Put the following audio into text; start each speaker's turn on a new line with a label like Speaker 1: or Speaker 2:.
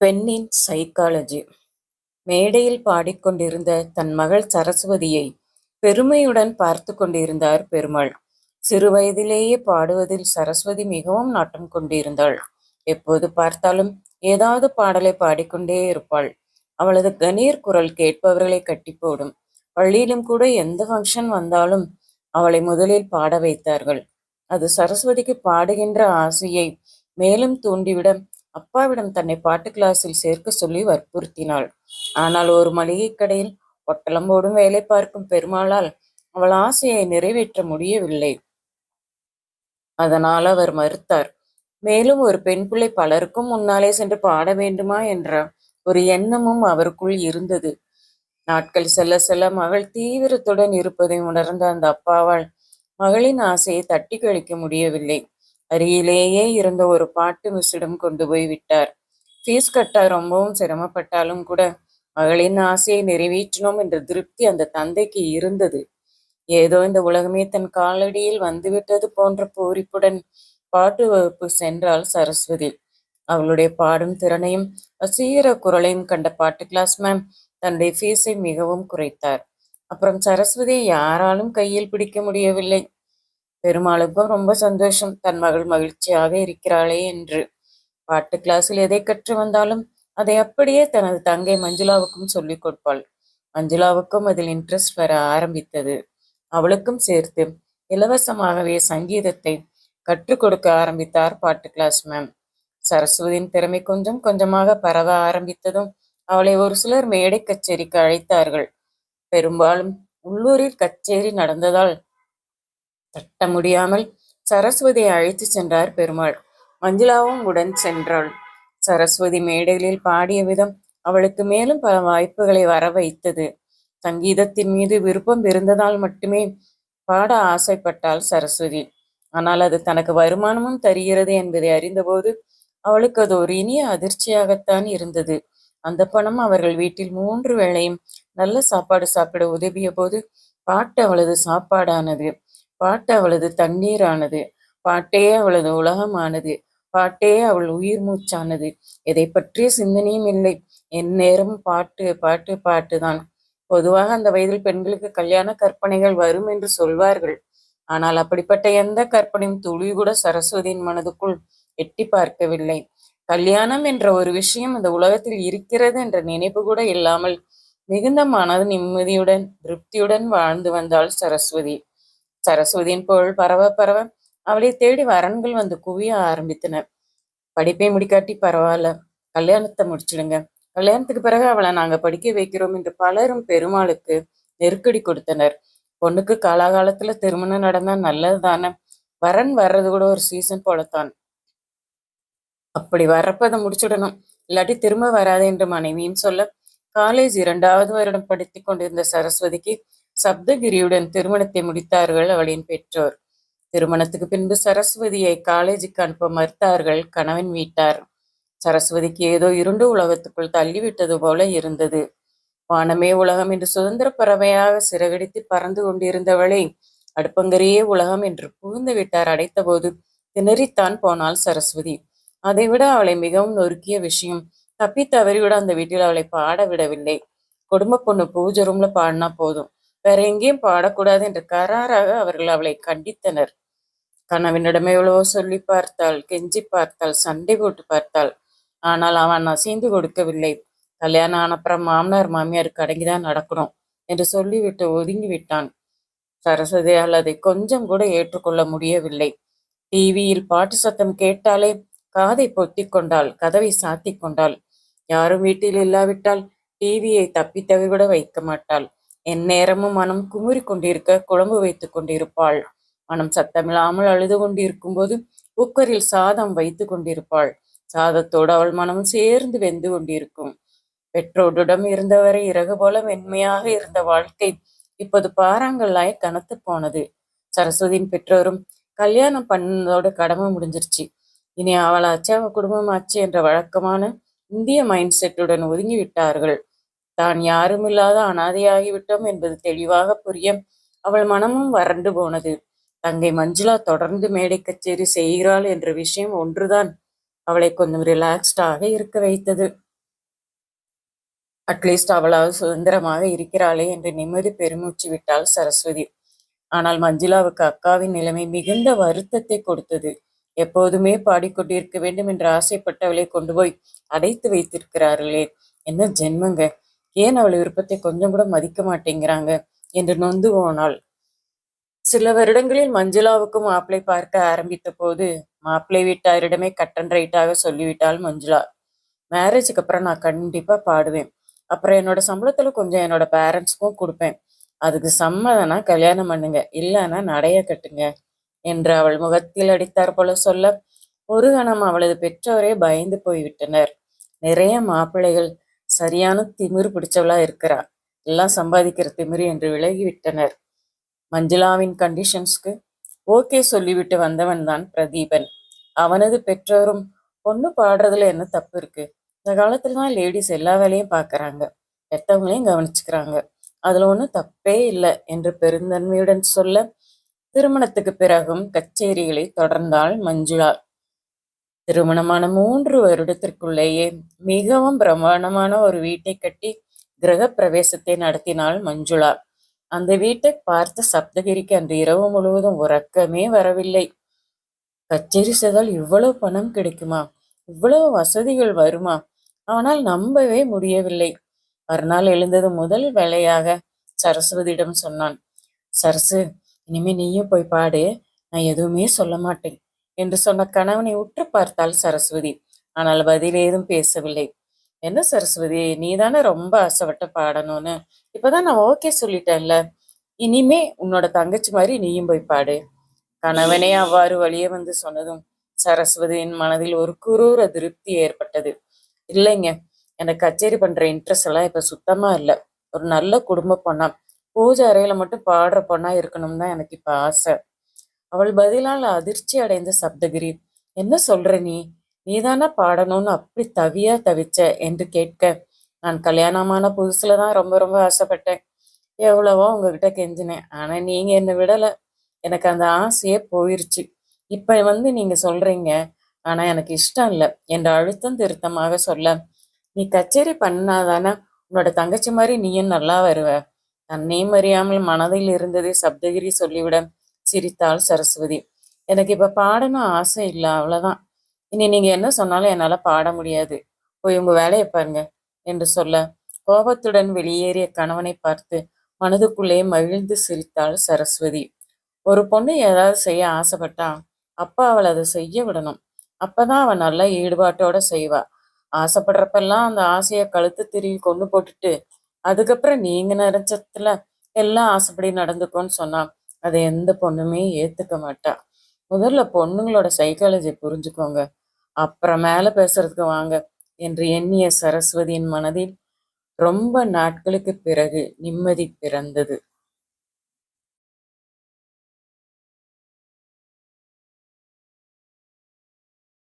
Speaker 1: பெண்ணின் சைக்காலஜி மேடையில் பாடிக்கொண்டிருந்த தன் மகள் சரஸ்வதியை பெருமையுடன் பார்த்து கொண்டிருந்தார் பெருமாள். சிறுவயதிலேயே பாடுவதில் சரஸ்வதி மிகவும் நாட்டம் கொண்டிருந்தாள். எப்போது பார்த்தாலும் ஏதாவது பாடலை பாடிக்கொண்டே இருப்பாள். அவளது கணீர் குரல் கேட்பவர்களை கட்டி போடும் பள்ளியிலும் கூட எந்த ஃபங்க்ஷன் வந்தாலும் அவளை முதலில் பாட வைத்தார்கள். அது சரஸ்வதிக்கு பாடுகின்ற ஆசையை மேலும் தூண்டிவிட அப்பாவிடம் தன்னை பாட்டு கிளாஸில் சேர்க்க சொல்லி வற்புறுத்தினாள். ஆனால் ஒரு மளிகை கடையில் ஒட்டலம்போடும் வேலை பார்க்கும் பெருமாளால் அவள் ஆசையை நிறைவேற்ற முடியவில்லை. அதனால் அவர் மறுத்தார் மேலும் ஒரு பெண் பிள்ளை பலருக்கும் முன்னாலே சென்று பாட வேண்டுமா? என்ற ஒரு எண்ணமும் அவருக்குள் இருந்தது. நாட்கள் செல்ல செல்ல மகள் தீவிரத்துடன் இருப்பதை உணர்ந்த அந்த அப்பாவால் மகளின் ஆசையை தட்டி கழிக்க முடியவில்லை. அருகிலேயே இருந்த ஒரு பாட்டு மிஸ்ஸிடம் கொண்டு போய் விட்டார். ஃபீஸ் கட்ட ரொம்பவும் சிரமப்பட்டாலும் கூட மகளின் ஆசையை நிறைவேற்றினோம் என்ற திருப்தி அந்த தந்தைக்கு இருந்தது. ஏதோ இந்த உலகமே தன் காலடியில் வந்துவிட்டது போன்ற பூரிப்புடன் பாட்டு வகுப்பு சென்றாள் சரஸ்வதி. அவளுடைய பாடும் திறனையும் வசீர குரலையும் கண்ட பாட்டு கிளாஸ் மேம் தன்னுடைய ஃபீஸை மிகவும் குறைத்தார். அப்புறம் சரஸ்வதியை யாராலும் கையில் பிடிக்க முடியவில்லை. பெருமாளுக்கும் ரொம்ப சந்தோஷம். தன் மகள் மகிழ்ச்சியாக இருக்கிறாளே என்று. பாட்டு கிளாஸில் எதை கற்று வந்தாலும் அதை அப்படியே தனது தங்கை மஞ்சுளாவுக்கும் சொல்லிக் கொடுப்பாள். மஞ்சுளாவுக்கும் அதில் இன்ட்ரெஸ்ட் வர ஆரம்பித்தது. அவளுக்கும் சேர்த்து இலவசமாகவே சங்கீதத்தை கற்றுக் கொடுக்க ஆரம்பித்தார் பாட்டு கிளாஸ் மேம் சரஸ்வதியின் திறமை கொஞ்சம் கொஞ்சமாக பரவ ஆரம்பித்ததும் அவளை ஒரு சிலர் மேடை கச்சேரிக்கு அழைத்தார்கள். பெரும்பாலும் உள்ளூரில் கச்சேரி நடந்ததால் தட்ட முடியாமல் சரஸ்வதியை அழைத்து சென்றார் பெருமாள். மஞ்சுளாவும் உடன் சென்றாள். சரஸ்வதி மேடைகளில் பாடிய விதம் அவளுக்கு மேலும் பல வாய்ப்புகளை வர வைத்தது. சங்கீதத்தின் மீது விருப்பம் இருந்ததால் மட்டுமே பாட ஆசைப்பட்டாள் சரஸ்வதி. ஆனால் அது தனக்கு வருமானமும் தருகிறது என்பதை அறிந்தபோது அவளுக்கு அது ஒரு இனிய அதிர்ச்சியாகத்தான் இருந்தது. அந்த பணம் அவர்கள் வீட்டில் மூன்று வேளையும் நல்ல சாப்பாடு சாப்பிட உதவிய போது பாட்டு அவளது சாப்பாடானது. பாட்டு அவளது தண்ணீரானது பாட்டே அவளது உலகமானது பாட்டே அவள் உயிர் மூச்சானது. எதை பற்றிய சிந்தனையும் இல்லை. என் நேரம் பாட்டு பாட்டு பாட்டு தான் பொதுவாக அந்த வயதில் பெண்களுக்கு கல்யாண கற்பனைகள் வரும் என்று சொல்வார்கள். ஆனால் அப்படிப்பட்ட எந்த கற்பனையும் துளி கூட சரஸ்வதியின் மனதுக்குள் எட்டி பார்க்கவில்லை. கல்யாணம் என்ற ஒரு விஷயம் இந்த உலகத்தில் இருக்கிறது என்ற நினைப்பு கூட இல்லாமல் மிகுந்த மனது நிம்மதியுடன் திருப்தியுடன் வாழ்ந்து வந்தாள் சரஸ்வதி. சரஸ்வதியின் புகழ் பரவ பரவ அவளை தேடி வரன்கள் வந்து குவிய ஆரம்பித்தன படிப்பை முடிக்காட்டி பரவாயில்ல கல்யாணத்தை முடிச்சிடுங்க. கல்யாணத்துக்கு பிறகு அவளை நாங்க படிக்க வைக்கிறோம் என்று பலரும் பெருமாளுக்கு நெருக்கடி கொடுத்தனர். பொண்ணுக்கு காலாகாலத்துல திருமணம் நடந்தா நல்லது தானே வரன் வர்றது கூட ஒரு சீசன் போலத்தான். அப்படி வர்றப்ப அதை முடிச்சுடணும். இல்லாட்டி திரும்ப வராது என்று மனைவியும் சொல்ல காலேஜ் இரண்டாவது வருடம் படித்துக் கொண்டிருந்த சரஸ்வதிக்கு சப்தகிரியுடன் திருமணத்தை முடித்தார்கள் அவளின் பெற்றோர். திருமணத்துக்கு பின்பு சரஸ்வதியை காலேஜுக்கு அனுப்ப மறுத்தார்கள் கணவன் வீட்டார். சரஸ்வதிக்கு ஏதோ இருண்டு உலகத்துக்குள் தள்ளிவிட்டது போல இருந்தது. வானமே உலகம் என்று சுதந்திர பறவையாக சிறகடித்து பறந்து கொண்டிருந்தவளை அடுப்பங்கரையே உலகம் என்று புகுந்து விட்டார் அடைத்தபோது திணறித்தான் போனாள் சரஸ்வதி. அதைவிட அவளை மிகவும் நொறுக்கிய விஷயம் தப்பி தவறிவிட அந்த வீட்டில் அவளை பாட விடவில்லை. குடும்ப பொண்ணு பூஜை ரூம்ல பாடினா போதும். வேற எங்கேயும் பாடக்கூடாது என்று கராராக அவர்கள் அவளை கண்டித்தனர். கணவனிடம் எவ்வளவோ சொல்லி பார்த்தாள் கெஞ்சி பார்த்தாள் சண்டை போட்டு பார்த்தாள். ஆனால் அவன் அசைந்து கொடுக்கவில்லை. கல்யாணம் ஆனப்புறம் மாமனார் மாமியாருக்கு அடங்கிதான் நடக்கணும் என்று சொல்லிவிட்டு ஒதுங்கி விட்டான் சரஸ்வதியால் அதை கொஞ்சம் கூட ஏற்றுக்கொள்ள முடியவில்லை. டிவியில் பாட்டு சத்தம் கேட்டாலே காதை பொத்தி கொண்டாள் கதவை சாத்தி கொண்டாள். யாரும் வீட்டில் இல்லாவிட்டால் டிவியை தப்பி தவிர வைக்க மாட்டாள். எந்நேரமும் மனம் குமுறி கொண்டிருக்க குழம்பு வைத்துக் கொண்டிருப்பாள். மனம் சத்தமில்லாமல் அழுது கொண்டிருக்கும் போது குக்கரில் சாதம் வைத்து கொண்டிருப்பாள். சாதத்தோடு அவள் மனம் சேர்ந்து வெந்து கொண்டிருக்கும். பெற்றோரிடம் இருந்தவரை இறகு போல மென்மையாக இருந்த வாழ்க்கை இப்போது பாறாங்கல்லாய் கனத்து போனது. சரஸ்வதியின் பெற்றோரும் கல்யாணம் பண்ணதோட கடமை முடிஞ்சிருச்சு. இனி அவளாச்சு அவ குடும்பம் ஆச்சு என்ற வழக்கமான இந்திய மைண்ட் செட்டுடன் ஒதுங்கி விட்டார்கள். தான் யாருமில்லாத அனாதையாகிவிட்டோம் என்பது தெளிவாக புரிய அவள் மனமும் வறண்டு போனது. தங்கை மஞ்சுளா தொடர்ந்து மேடை கச்சேரி செய்கிறாள் என்ற விஷயம் ஒன்றுதான். அவளை கொஞ்சம் ரிலாக்ஸ்டாக இருக்க வைத்தது. அட்லீஸ்ட் அவளாவது சுதந்திரமாக இருக்கிறாளே என்று நிம்மதி பெருமூச்சு விட்டாள் சரஸ்வதி. ஆனால் மஞ்சுளாவுக்கு அக்காவின் நிலைமை மிகுந்த வருத்தத்தை கொடுத்தது. எப்போதுமே பாடிக்கொண்டிருக்க வேண்டும் என்று ஆசைப்பட்டவளை கொண்டு போய் அடைத்து வைத்திருக்கிறார்களே. என்ன ஜென்மங்க? ஏன் அவள் விருப்பத்தை கொஞ்சம் கூட மதிக்க மாட்டேங்கிறாங்க? என்று நொந்து போனாள் சில வருடங்களில் மஞ்சுளாவுக்கும் மாப்பிளை பார்க்க ஆரம்பித்த போது மாப்பிளை வீட்டாரிடமே கட்டன் ரைட்டாக சொல்லிவிட்டாள் மஞ்சுளா. மேரேஜுக்கு அப்புறம் நான் கண்டிப்பாக பாடுவேன். அப்புறம் என்னோட சம்பளத்துல கொஞ்சம் என்னோட பேரண்ட்ஸ்க்கும் கொடுப்பேன். அதுக்கு சம்மதம்னா கல்யாணம் பண்ணுங்க இல்லைன்னா நடைய கட்டுங்க என்று அவள் முகத்தில் அடித்தார் போல சொல்ல ஒரு கணம் அவளது பெற்றோரே பயந்து போய்விட்டனர். நிறைய மாப்பிள்ளைகள் சரியான திமிர் பிடிச்சவளா இருக்கிறா. எல்லாம் சம்பாதிக்கிற திமிர் என்று விலகிவிட்டனர். மஞ்சுளாவின் கண்டிஷன்ஸ்க்கு ஓகே சொல்லிவிட்டு வந்தவன் தான் பிரதீபன். அவனது பெற்றோரும் பொண்ணு பாடுறதுல என்ன தப்பு இருக்கு? இந்த காலத்துல தான் லேடிஸ் எல்லா வேலையும் பார்க்கறாங்க பெத்தவங்களையும் கவனிச்சுக்கிறாங்க. அதுல ஒன்றும் தப்பே இல்லை என்று பெருந்தன்மையுடன் சொல்ல திருமணத்துக்கு பிறகும் கச்சேரிகளை தொடர்ந்தாள் மஞ்சுளா. திருமணமான மூன்று வருடத்திற்குள்ளேயே மிகவும் பிரமாண்டமான ஒரு வீட்டை கட்டி கிரக பிரவேசத்தை நடத்தினாள் மஞ்சுளா. அந்த வீட்டை பார்த்த சப்தகிரிக்கு அன்று இரவு முழுவதும் உறக்கமே வரவில்லை. கச்சேரி செய்தால் இவ்வளவு பணம் கிடைக்குமா? இவ்வளவு வசதிகள் வருமா? ஆனால் நம்பவே முடியவில்லை. மறுநாள் எழுந்தது முதல் வேலையாக சரஸ்வதியிடம் சொன்னான். சரசு இனிமே நீயும் போய் பாடு. நான் எதுவுமே சொல்ல மாட்டேன். என்று சொன்ன கணவனை உற்று பார்த்தாள் சரஸ்வதி. ஆனால் பதில் ஏதும் பேசவில்லை. என்ன சரஸ்வதி நீ தானே ரொம்ப ஆசைப்பட்ட பாடணும்னு. இப்பதான் நான் ஓகே சொல்லிட்டேன்ல. இனிமே உன்னோட தங்கச்சி மாதிரி நீயும் போய் பாடு. கணவனே அவ்வாறு வழியே வந்து சொன்னதும் சரஸ்வதியின் மனதில் ஒரு குரூர திருப்தி ஏற்பட்டது. இல்லைங்க எனக்கு கச்சேரி பண்ற இன்ட்ரெஸ்ட் எல்லாம் இப்ப சுத்தமா இல்லை. ஒரு நல்ல குடும்ப பொண்ணா. பூஜை அறையில மட்டும் பாடுற பொண்ணா இருக்கணும் தான் எனக்கு இப்ப ஆசை. அவள் பதிலால் அதிர்ச்சி அடைந்த சப்தகிரி என்ன சொல்ற நீ? நீதானா பாடணும்னு அப்படி தவியா தவிச்ச? என்று கேட்க நான் கல்யாணமான புதுசுல தான் ரொம்ப ரொம்ப ஆசைப்பட்டேன். எவ்வளவோ உங்ககிட்ட கெஞ்சினேன். ஆனா நீங்க என்னை விடல. எனக்கு அந்த ஆசையே போயிருச்சு. இப்ப வந்து நீங்க சொல்றீங்க. ஆனா எனக்கு இஷ்டம் இல்லை. என்று அழுத்தம் திருத்தமாக சொல்ல நீ கச்சேரி பண்ணாதானே உன்னோட தங்கச்சி மாதிரி நீயும் நல்லா வருவ. தன்னையும் அறியாமல் மனதில் இருந்ததை சப்தகிரி சொல்லிவிட சிரித்தாள் சரஸ்வதி. எனக்கு இப்ப பாடணும் ஆசை இல்லை அவ்வளவுதான். இனி நீங்க என்ன சொன்னாலும் என்னால பாட முடியாது. போய் உங்க வேலையை பாருங்க என்று சொல்ல கோபத்துடன் வெளியேறிய கணவனை பார்த்து மனதுக்குள்ளே மகிழ்ந்து சிரித்தாள் சரஸ்வதி. ஒரு பொண்ணு ஏதாவது செய்ய ஆசைப்பட்டா அப்பா அவள் அதை செய்ய விடணும். அப்பதான் அவன் நல்லா ஈடுபாட்டோட செய்வா. ஆசைப்படுறப்பெல்லாம் அந்த ஆசையை கழுத்து திருவி கொண்டு போட்டுட்டு அதுக்கப்புறம் நீங்க நினைச்சத்துல எல்லாம் ஆசைப்படி நடந்துக்கோன்னு சொன்னா அதை எந்த பொண்ணுமே ஏத்துக்க மாட்டா. முதல்ல பொண்ணுங்களோட சைக்காலஜி புரிஞ்சுக்கோங்க. அப்புறம் மேல பேசுறதுக்கு வாங்க என்று எண்ணிய சரஸ்வதியின் மனதில் ரொம்ப நாட்களுக்கு பிறகு நிம்மதி பிறந்தது.